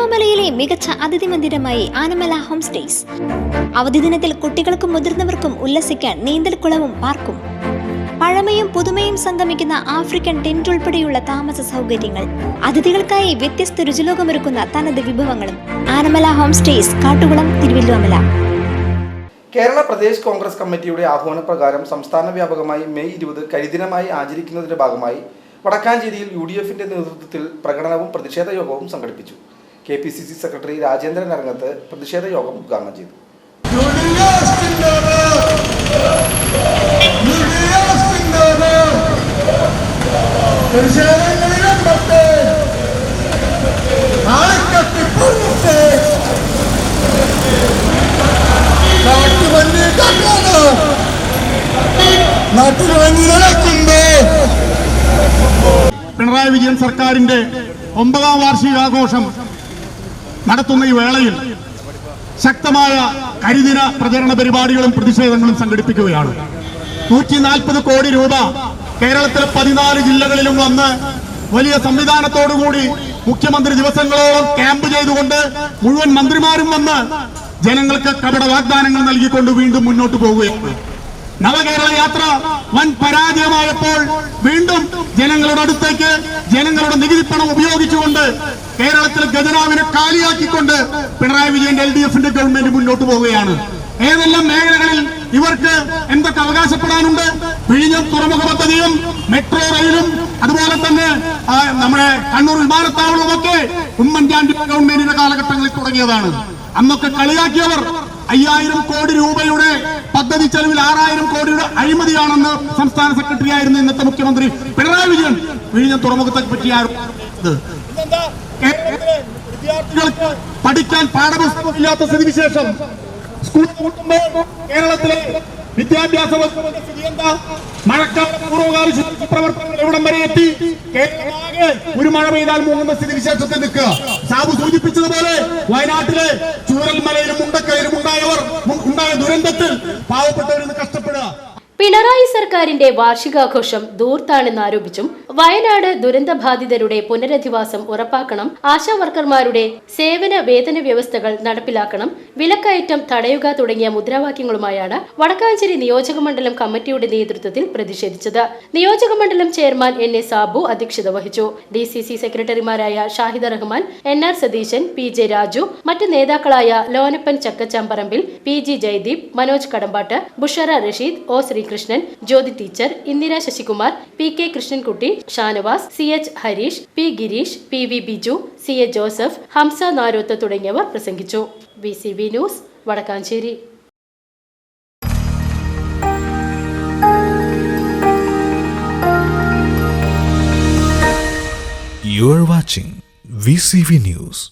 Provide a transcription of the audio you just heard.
തിരുവല്ലോമലയിലെ മികച്ച അതിഥി മന്ദിരമായി Anamala home stays. അവധി ദിനത്തിൽ കുട്ടികൾക്കും മുതിർന്നവർക്കും ഉല്ലസിക്കാൻ നീന്തൽക്കുളവും പാർക്കും. പഴമയും പുതുമയും സംഗമിക്കുന്ന ആഫ്രിക്കൻ ടെന്റ് ഉൾപ്പെടെയുള്ള താമസ സൗകര്യങ്ങൾ. അതിഥികൾക്കായി വ്യത്യസ്ത രുചിലോകമൊരുക്കുന്ന തനത് വിഭവങ്ങളും. ആനമല ഹോം സ്റ്റേസ് കാട്ടുകുളം തിരുവല്ലോമല കേരള പ്രദേശ് കോൺഗ്രസ് കമ്മിറ്റിയുടെ ആഹ്വാനപ്രകാരം സംസ്ഥാന വ്യാപകമായി മെയ് ഇരുപത് കരിദിനമായി ആചരിക്കുന്നതിന്റെ ഭാഗമായി വടക്കാഞ്ചേരിയിൽ യു ഡി എഫിന്റെ നേതൃത്വത്തിൽ പ്രകടനവും പ്രതിഷേധ യോഗവും സംഘടിപ്പിച്ചു. K P C C secretary Rajendran Arangath പ്രതിഷേധ യോഗം ഉദ്ഘാടനം ചെയ്തു. പിണറായി വിജയൻ സർക്കാരിന്റെ ഒമ്പതാം വാർഷികാഘോഷം നടത്തുന്ന ഈ വേളയിൽ ശക്തമായ കരിദിന പ്രചരണ പരിപാടികളും പ്രതിഷേധങ്ങളും സംഘടിപ്പിക്കുകയാണ്. നൂറ്റി നാൽപ്പത് കോടി രൂപ കേരളത്തിലെ പതിനാല് ജില്ലകളിലും വന്ന് വലിയ സംവിധാനത്തോടുകൂടി മുഖ്യമന്ത്രി ദിവസങ്ങളോളം ക്യാമ്പ് ചെയ്തുകൊണ്ട് മുഴുവൻ മന്ത്രിമാരും വന്ന് ജനങ്ങൾക്ക് കപട വാഗ്ദാനങ്ങൾ നൽകിക്കൊണ്ട് വീണ്ടും മുന്നോട്ട് പോവുകയാണ്. നവകേരള യാത്ര വൻ പരാജയമായപ്പോൾ വീണ്ടും ജനങ്ങളുടെ അടുത്തേക്ക് ജനങ്ങളുടെ നികുതി പണം ഉപയോഗിച്ചുകൊണ്ട് കേരളത്തിൽ ഖജനാവിനെ കാലിയാക്കിക്കൊണ്ട് പിണറായി വിജയന്റെ എൽ ഡി എഫിന്റെ ഗവൺമെന്റ് മുന്നോട്ട് പോവുകയാണ്. ഏതെല്ലാം മേഖലകളിൽ ഇവർക്ക് എന്തൊക്കെ അവകാശപ്പെടാനുണ്ട്? വിഴിഞ്ഞം തുറമുഖ പദ്ധതിയും മെട്രോ റെയിലും അതുപോലെ തന്നെ നമ്മുടെ കണ്ണൂർ വിമാനത്താവളവും ഒക്കെ ഉമ്മൻചാണ്ടി ഗവൺമെന്റിന്റെ കാലഘട്ടങ്ങളിൽ തുടങ്ങിയതാണ്. അന്നൊക്കെ കളിയാക്കിയവർ അയ്യായിരം കോടി രൂപയുടെ ചെലവിൽ ആറായിരം കോടിയുടെ അഴിമതിയാണെന്ന് സംസ്ഥാന സെക്രട്ടറി ആയിരുന്ന ഇന്നത്തെ മുഖ്യമന്ത്രി പിണറായി വിജയൻ വിഴിഞ്ഞം തുറമുഖത്തെ പറ്റി വിദ്യാർത്ഥികൾക്ക് പഠിക്കാൻ പാഠപുസ്തകമില്ലാത്ത സ്ഥിതിവിശേഷം സ്കൂൾ കേരളത്തിലെ വിദ്യാഭ്യാസ വകുപ്പിന്റെ സ്ഥിതി എന്താ? മഴക്കാല പൂർവകാല ശുചിത്വ പ്രവർത്തനങ്ങൾ എവിടം വരെ എത്തി? കേരളമാകെ ഒരു മഴ പെയ്താൽ മുങ്ങുന്ന സ്ഥിതിവിശേഷത്തിൽ നിൽക്കുക. സാബു സൂചിപ്പിച്ചതുപോലെ വയനാട്ടിലെ ചൂരൽമലയിലും പാവപ്പെട്ടവരിന്ന് കഷ്ടപ്പെടുക പിണറായി സർക്കാരിന്റെ വാർഷികാഘോഷം ദൂർത്താണെന്ന് ആരോപിച്ചും വയനാട് ദുരന്തബാധിതരുടെ പുനരധിവാസം ഉറപ്പാക്കണം ആശാവർക്കർമാരുടെ സേവന വേതന വ്യവസ്ഥകൾ നടപ്പിലാക്കണം വിലക്കയറ്റം തടയുക തുടങ്ങിയ മുദ്രാവാക്യങ്ങളുമായാണ് വടക്കാഞ്ചേരി നിയോജകമണ്ഡലം കമ്മിറ്റിയുടെ നേതൃത്വത്തിൽ പ്രതിഷേധിച്ചത്. നിയോജകമണ്ഡലം ചെയർമാൻ എൻ എ സാബു അധ്യക്ഷത വഹിച്ചു. ഡി സി സി സെക്രട്ടറിമാരായ Shahid Rahman N R Satheesan P J Raju മറ്റ് നേതാക്കളായ Lonappan Chakkachamparambil P G Jayadeep Manoj Kadambatt Bushara Rasheed O Sreekrishnan Jyothi teacher Indira Sasikumar P K Krishnankutty Shanavas C H Hareesh P Gireesh P V Biju C A Joseph Hamsa Naroth തുടങ്ങിയവർ പ്രസംഗിച്ചു B C B news Vadakkanchery You are watching VCV News.